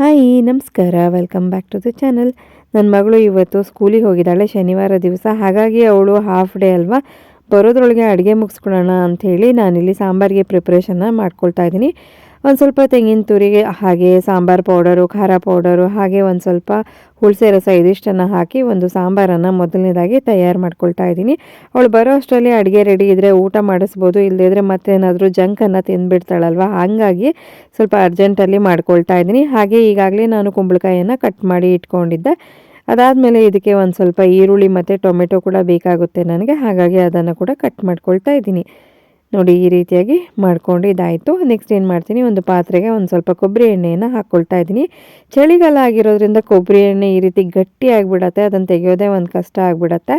Hi, ನಮಸ್ಕಾರ. Welcome back to the channel ನನ್ನ ಮಗಳು ಇವತ್ತು ಸ್ಕೂಲಿಗೆ ಹೋಗಿದ್ದಾಳೆ. ಶನಿವಾರ ದಿವಸ. ಹಾಗಾಗಿ ಅವಳು ಹಾಫ್ ಡೇ ಅಲ್ವಾ? ಬರೋದ್ರೊಳಗೆ ಅಡುಗೆ ಮುಗಿಸ್ಕೊಳ್ಳೋಣ ಅಂಥೇಳಿ ನಾನಿಲ್ಲಿ ಸಾಂಬಾರಿಗೆ ಪ್ರಿಪ್ರೇಷನ್ನ ಮಾಡ್ಕೊಳ್ತಾ ಇದ್ದೀನಿ. ಒಂದು ಸ್ವಲ್ಪ ತೆಂಗಿನ ತುರಿಗೆ, ಹಾಗೆ ಸಾಂಬಾರು ಪೌಡರು, ಖಾರ ಪೌಡರು, ಹಾಗೆ ಒಂದು ಸ್ವಲ್ಪ ಹುಳಸೆ ರಸ ಇದಿಷ್ಟನ್ನು ಹಾಕಿ ಒಂದು ಸಾಂಬಾರನ್ನು ಮೊದಲನೇದಾಗಿ ತಯಾರು ಮಾಡ್ಕೊಳ್ತಾ ಇದ್ದೀನಿ. ಅವಳು ಬರೋ ಅಷ್ಟರಲ್ಲಿ ಅಡುಗೆ ರೆಡಿ ಇದ್ದರೆ ಊಟ ಮಾಡಿಸ್ಬೋದು ಇಲ್ಲದಿದ್ರೆ ಮತ್ತೇನಾದರೂ ಜಂಕನ್ನು ತಿಂದುಬಿಡ್ತಾಳಲ್ವ ಹಾಗಾಗಿ ಸ್ವಲ್ಪ ಅರ್ಜೆಂಟಲ್ಲಿ ಮಾಡ್ಕೊಳ್ತಾ ಇದ್ದೀನಿ. ಹಾಗೆ ಈಗಾಗಲೇ ನಾನು ಕುಂಬಳಕಾಯಿಯನ್ನು ಕಟ್ ಮಾಡಿ ಇಟ್ಕೊಂಡಿದ್ದೆ. ಅದಾದಮೇಲೆ ಇದಕ್ಕೆ ಒಂದು ಸ್ವಲ್ಪ ಈರುಳ್ಳಿ ಮತ್ತು ಟೊಮೆಟೊ ಕೂಡ ಬೇಕಾಗುತ್ತೆ ನನಗೆ. ಹಾಗಾಗಿ ಅದನ್ನು ಕೂಡ ಕಟ್ ಮಾಡ್ಕೊಳ್ತಾ ಇದ್ದೀನಿ. ನೋಡಿ ಈ ರೀತಿಯಾಗಿ ಮಾಡಿಕೊಂಡು ಇದಾಯಿತು ನೆಕ್ಸ್ಟ್ ಏನು ಮಾಡ್ತೀನಿ, ಒಂದು ಪಾತ್ರೆಗೆ ಒಂದು ಸ್ವಲ್ಪ ಕೊಬ್ಬರಿ ಎಣ್ಣೆಯನ್ನು ಹಾಕ್ಕೊಳ್ತಾ ಇದ್ದೀನಿ. ಚಳಿಗಾಲ ಆಗಿರೋದ್ರಿಂದ ಕೊಬ್ಬರಿ ಎಣ್ಣೆ ಈ ರೀತಿ ಗಟ್ಟಿ ಆಗಿಬಿಡತ್ತೆ, ಅದನ್ನು ತೆಗೆಯೋದೇ ಒಂದು ಕಷ್ಟ ಆಗಿಬಿಡತ್ತೆ.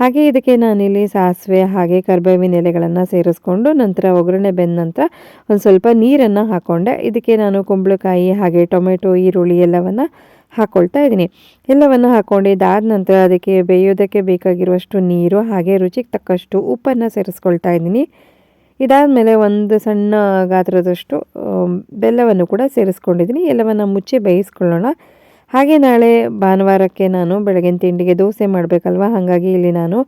ಹಾಗೆ ಇದಕ್ಕೆ ನಾನಿಲ್ಲಿ ಸಾಸಿವೆ, ಹಾಗೆ ಕರ್ಬೇವಿನ ಎಲೆಗಳನ್ನು ಸೇರಿಸ್ಕೊಂಡು ನಂತರ ಒಗ್ಗರಣೆ ಬೆಂದ ನಂತರ ಒಂದು ಸ್ವಲ್ಪ ನೀರನ್ನು ಹಾಕ್ಕೊಂಡೆ ಇದಕ್ಕೆ ನಾನು ಕುಂಬಳಕಾಯಿ, ಹಾಗೆ ಟೊಮೆಟೊ, ಈರುಳ್ಳಿ ಎಲ್ಲವನ್ನು ಹಾಕ್ಕೊಳ್ತಾ ಇದ್ದೀನಿ. ಎಲ್ಲವನ್ನು ಹಾಕ್ಕೊಂಡು ಇದಾದ ನಂತರ ಅದಕ್ಕೆ ಬೇಯೋದಕ್ಕೆ ಬೇಕಾಗಿರುವಷ್ಟು ನೀರು, ಹಾಗೆ ರುಚಿಗೆ ತಕ್ಕಷ್ಟು ಉಪ್ಪನ್ನು ಸೇರಿಸ್ಕೊಳ್ತಾ ಇದ್ದೀನಿ. ಇದಾದಮೇಲೆ ಒಂದು ಸಣ್ಣ ಗಾತ್ರದಷ್ಟು ಬೆಲ್ಲವನ್ನು ಕೂಡ ಸೇರಿಸ್ಕೊಂಡಿದ್ದೀನಿ. ಎಲ್ಲವನ್ನು ಮುಚ್ಚಿ ಬೇಯಿಸ್ಕೊಳ್ಳೋಣ. ಹಾಗೆ ನಾಳೆ ಭಾನುವಾರಕ್ಕೆ ನಾನು ಬೆಳಗಿನ ತಿಂಡಿಗೆ ದೋಸೆ ಮಾಡಬೇಕಲ್ವ? ಹಾಗಾಗಿ ಇಲ್ಲಿ ನಾನು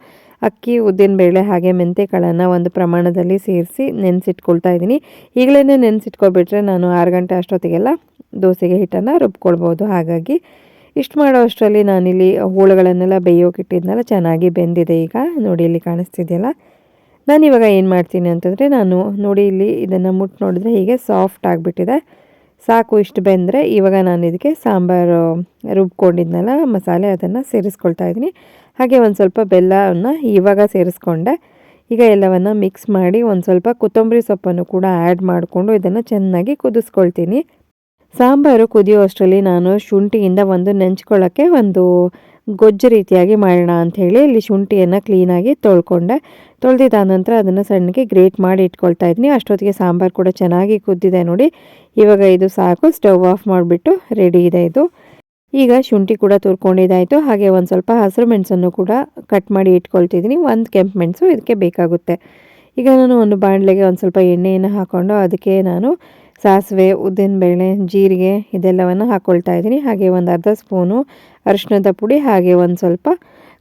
ಅಕ್ಕಿ, ಉದ್ದಿನ ಬೇಳೆ ಹಾಗೆ ಮೆಂತೆಕಾಳನ್ನು ಒಂದು ಪ್ರಮಾಣದಲ್ಲಿ ಸೇರಿಸಿ ನೆನೆಸಿಟ್ಕೊಳ್ತಾ ಇದ್ದೀನಿ. ಈಗಲೇ ನೆನೆಸಿಟ್ಕೊಬಿಟ್ರೆ ನಾನು ಆರು ಗಂಟೆ ಅಷ್ಟೊತ್ತಿಗೆಲ್ಲ ದೋಸೆಗೆ ಹಿಟ್ಟನ್ನು ರುಬ್ಕೊಳ್ಬೋದು. ಹಾಗಾಗಿ ಇಷ್ಟು ಮಾಡೋ ಅಷ್ಟರಲ್ಲಿ ನಾನಿಲ್ಲಿ ಹೋಳುಗಳನ್ನೆಲ್ಲ ಬೇಯೋಕಿಟ್ಟಿದ್ನಲ್ಲ ಚೆನ್ನಾಗಿ ಬೆಂದಿದೆ ಈಗ. ನೋಡಿ, ಇಲ್ಲಿ ಕಾಣಿಸ್ತಿದೆಯಲ್ಲ? ನಾನು ಇವಾಗ ಏನು ಮಾಡ್ತೀನಿ ಅಂತಂದರೆ ನಾನು ನೋಡಿ ಇಲ್ಲಿ ಇದನ್ನು ಮುಟ್ಟು ನೋಡಿದ್ರೆ ಹೀಗೆ ಸಾಫ್ಟ್ ಆಗಿಬಿಟ್ಟಿದೆ. ಸಾಕು ಇಷ್ಟು ಬೆಂದರೆ ಇವಾಗ ನಾನು ಇದಕ್ಕೆ ಸಾಂಬಾರು ರುಬ್ಕೊಂಡಿದ್ನಲ್ಲ, ಮಸಾಲೆ ಅದನ್ನು ಸೇರಿಸ್ಕೊಳ್ತಾ ಇದ್ದೀನಿ. ಹಾಗೆ ಒಂದು ಸ್ವಲ್ಪ ಬೆಲ್ಲವನ್ನು ಇವಾಗ ಸೇರಿಸ್ಕೊಂಡೆ. ಈಗ ಎಲ್ಲವನ್ನು ಮಿಕ್ಸ್ ಮಾಡಿ ಒಂದು ಸ್ವಲ್ಪ ಕೊತ್ತಂಬರಿ ಸೊಪ್ಪನ್ನು ಕೂಡ ಆ್ಯಡ್ ಮಾಡಿಕೊಂಡು ಇದನ್ನು ಚೆನ್ನಾಗಿ ಕುದಿಸ್ಕೊಳ್ತೀನಿ. ಸಾಂಬಾರು ಕುದಿಯೋ ಅಷ್ಟರಲ್ಲಿ ನಾನು ಶುಂಠಿಯಿಂದ ಒಂದು ನೆಂಚ್ಕೊಳ್ಳೋಕ್ಕೆ ಒಂದು ಗೊಜ್ಜು ರೀತಿಯಾಗಿ ಮಾಡೋಣ ಅಂಥೇಳಿ ಇಲ್ಲಿ ಶುಂಠಿಯನ್ನು ಕ್ಲೀನಾಗಿ ತೊಳ್ಕೊಂಡೆ. ತೊಳೆದಿದ್ದಾದ ನಂತರ ಅದನ್ನು ಸಣ್ಣಗೆ ಗ್ರೇಟ್ ಮಾಡಿ ಇಟ್ಕೊಳ್ತಾ ಇದ್ದೀನಿ. ಅಷ್ಟೊತ್ತಿಗೆ ಸಾಂಬಾರು ಕೂಡ ಚೆನ್ನಾಗಿ ಕುದ್ದಿದೆ ನೋಡಿ. ಇವಾಗ ಇದು ಸಾಕು. ಸ್ಟವ್ ಆಫ್ ಮಾಡಿಬಿಟ್ಟು ರೆಡಿ ಇದೆ ಇದು. ಈಗ ಶುಂಠಿ ಕೂಡ ತುರ್ಕೊಂಡಿದ್ದಾಯಿತು ಹಾಗೆ ಒಂದು ಸ್ವಲ್ಪ ಹಸಿರು ಮೆಣಸನ್ನು ಕೂಡ ಕಟ್ ಮಾಡಿ ಇಟ್ಕೊಳ್ತಿದ್ದೀನಿ. ಒಂದು ಕೆಂಪು ಮೆಣಸು ಇದಕ್ಕೆ ಬೇಕಾಗುತ್ತೆ. ಈಗ ನಾನು ಒಂದು ಬಾಣಲೆಗೆ ಒಂದು ಸ್ವಲ್ಪ ಎಣ್ಣೆಯನ್ನು ಹಾಕ್ಕೊಂಡು ಅದಕ್ಕೆ ನಾನು ಸಾಸಿವೆ ಉದ್ದಿನಬೇಳೆ ಜೀರಿಗೆ ಇದೆಲ್ಲವನ್ನು ಹಾಕ್ಕೊಳ್ತಾ ಇದ್ದೀನಿ. ಹಾಗೆ ಒಂದು ಅರ್ಧ ಸ್ಪೂನು ಅರಿಶಿಣದ ಪುಡಿ, ಹಾಗೆ ಒಂದು ಸ್ವಲ್ಪ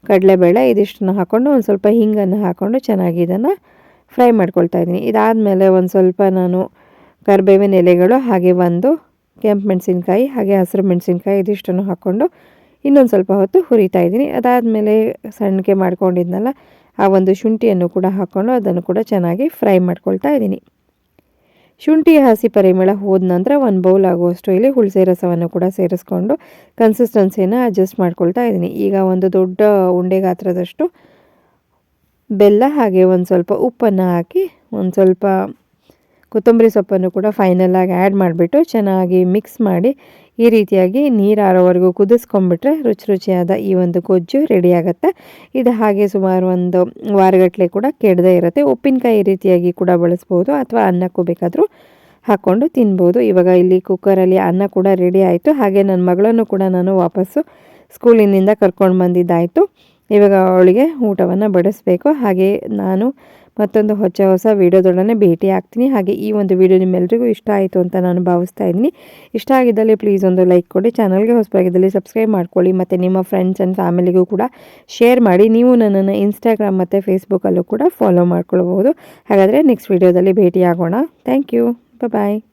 ಕಡಲೆಬೇಳೆ ಇದಿಷ್ಟನ್ನು ಹಾಕ್ಕೊಂಡು ಒಂದು ಸ್ವಲ್ಪ ಹಿಂಗನ್ನು ಹಾಕ್ಕೊಂಡು ಚೆನ್ನಾಗಿ ಇದನ್ನು ಫ್ರೈ ಮಾಡ್ಕೊಳ್ತಾ ಇದ್ದೀನಿ. ಇದಾದಮೇಲೆ ಒಂದು ಸ್ವಲ್ಪ ನಾನು ಕರಿಬೇವಿನ ಎಲೆಗಳು, ಹಾಗೆ ಒಂದು ಕೆಂಪು ಮೆಣಸಿನ್ಕಾಯಿ, ಹಾಗೆ ಹಸಿರು ಮೆಣಸಿನ್ಕಾಯಿ ಇದಿಷ್ಟನ್ನು ಹಾಕ್ಕೊಂಡು ಇನ್ನೊಂದು ಸ್ವಲ್ಪ ಹೊತ್ತು ಹುರಿತಾ ಇದ್ದೀನಿ. ಅದಾದಮೇಲೆ ಸಣ್ಣಗೆ ಮಾಡ್ಕೊಂಡಿದ್ನಲ್ಲ, ಆ ಒಂದು ಶುಂಠಿಯನ್ನು ಕೂಡ ಹಾಕ್ಕೊಂಡು ಅದನ್ನು ಕೂಡ ಚೆನ್ನಾಗಿ ಫ್ರೈ ಮಾಡ್ಕೊಳ್ತಾ ಇದ್ದೀನಿ. ಶುಂಠಿ ಹಸಿ ಪರಿಮಳ ಹೋದ ನಂತರ ಒಂದು ಬೌಲ್ ಆಗುವಷ್ಟು ಇಲ್ಲಿ ಹುಳಸೆ ರಸವನ್ನು ಕೂಡ ಸೇರಿಸ್ಕೊಂಡು ಕನ್ಸಿಸ್ಟೆನ್ಸಿನ ಅಡ್ಜಸ್ಟ್ ಮಾಡ್ಕೊಳ್ತಾ ಇದ್ದೀನಿ. ಈಗ ಒಂದು ದೊಡ್ಡ ಉಂಡೆ ಗಾತ್ರದಷ್ಟು ಬೆಲ್ಲ ಹಾಗೆ ಒಂದು ಸ್ವಲ್ಪ ಉಪ್ಪನ್ನು ಹಾಕಿ ಒಂದು ಸ್ವಲ್ಪ ಕೊತ್ತಂಬರಿ ಸೊಪ್ಪನ್ನು ಕೂಡ ಫೈನಲಾಗಿ ಆ್ಯಡ್ ಮಾಡಿಬಿಟ್ಟು ಚೆನ್ನಾಗಿ ಮಿಕ್ಸ್ ಮಾಡಿ ಈ ರೀತಿಯಾಗಿ ನೀರು ಆರೋವರೆಗೂ ಕುದಿಸ್ಕೊಂಡ್ಬಿಟ್ರೆ ರುಚಿ ರುಚಿಯಾದ ಈ ಒಂದು ಗೊಜ್ಜು ರೆಡಿ ಆಗುತ್ತೆ ಇದು ಹಾಗೆ ಸುಮಾರು ಒಂದು ವಾರಗಟ್ಟಲೆ ಕೂಡ ಕೆಡದೇ ಇರುತ್ತೆ. ಉಪ್ಪಿನಕಾಯಿ ರೀತಿಯಾಗಿ ಕೂಡ ಬಳಸ್ಬೋದು ಅಥವಾ ಅನ್ನಕ್ಕೂ ಬೇಕಾದರೂ ಹಾಕ್ಕೊಂಡು ತಿನ್ಬೋದು. ಇವಾಗ ಇಲ್ಲಿ ಕುಕ್ಕರಲ್ಲಿ ಅನ್ನ ಕೂಡ ರೆಡಿ ಆಯಿತು. ಹಾಗೆ ನನ್ನ ಮಗಳನ್ನು ಕೂಡ ನಾನು ವಾಪಸ್ಸು ಸ್ಕೂಲಿನಿಂದ ಕರ್ಕೊಂಡು ಬಂದಿದ್ದಾಯಿತು. ಇವಾಗ ಅವಳಿಗೆ ಊಟವನ್ನು ಬಡಿಸ್ಬೇಕು. ಹಾಗೆ ನಾನು ಮತ್ತೊಂದು ಹೊಸ ಹೊಸ ವೀಡಿಯೋದೊಡನೆ ಭೇಟಿ ಆಗ್ತೀನಿ ಹಾಗೆ ಈ ಒಂದು ವಿಡಿಯೋ ನಿಮ್ಮೆಲ್ಲರಿಗೂ ಇಷ್ಟ ಆಯಿತು ಅಂತ ನಾನು ಭಾವಿಸ್ತಾ ಇದ್ದೀನಿ. ಇಷ್ಟ ಆಗಿದ್ದಲ್ಲಿ ಪ್ಲೀಸ್ ಒಂದು ಲೈಕ್ ಕೊಡಿ ಚಾನಲ್ಗೆ ಹೊಸಬಾಗಿದ್ದಲ್ಲಿ ಸಬ್ಸ್ಕ್ರೈಬ್ ಮಾಡ್ಕೊಳ್ಳಿ, ಮತ್ತು ನಿಮ್ಮ ಫ್ರೆಂಡ್ಸ್ ಆ್ಯಂಡ್ ಫ್ಯಾಮಿಲಿಗೂ ಕೂಡ ಶೇರ್ ಮಾಡಿ. ನೀವು ನನ್ನನ್ನು ಇನ್ಸ್ಟಾಗ್ರಾಮ್ ಮತ್ತು ಫೇಸ್ಬುಕ್ಕಲ್ಲೂ ಕೂಡ ಫಾಲೋ ಮಾಡ್ಕೊಳ್ಬೋದು ಹಾಗಾದರೆ ನೆಕ್ಸ್ಟ್ ವೀಡಿಯೋದಲ್ಲಿ ಆಗೋಣ ಥ್ಯಾಂಕ್ ಯು ಬಾಯ್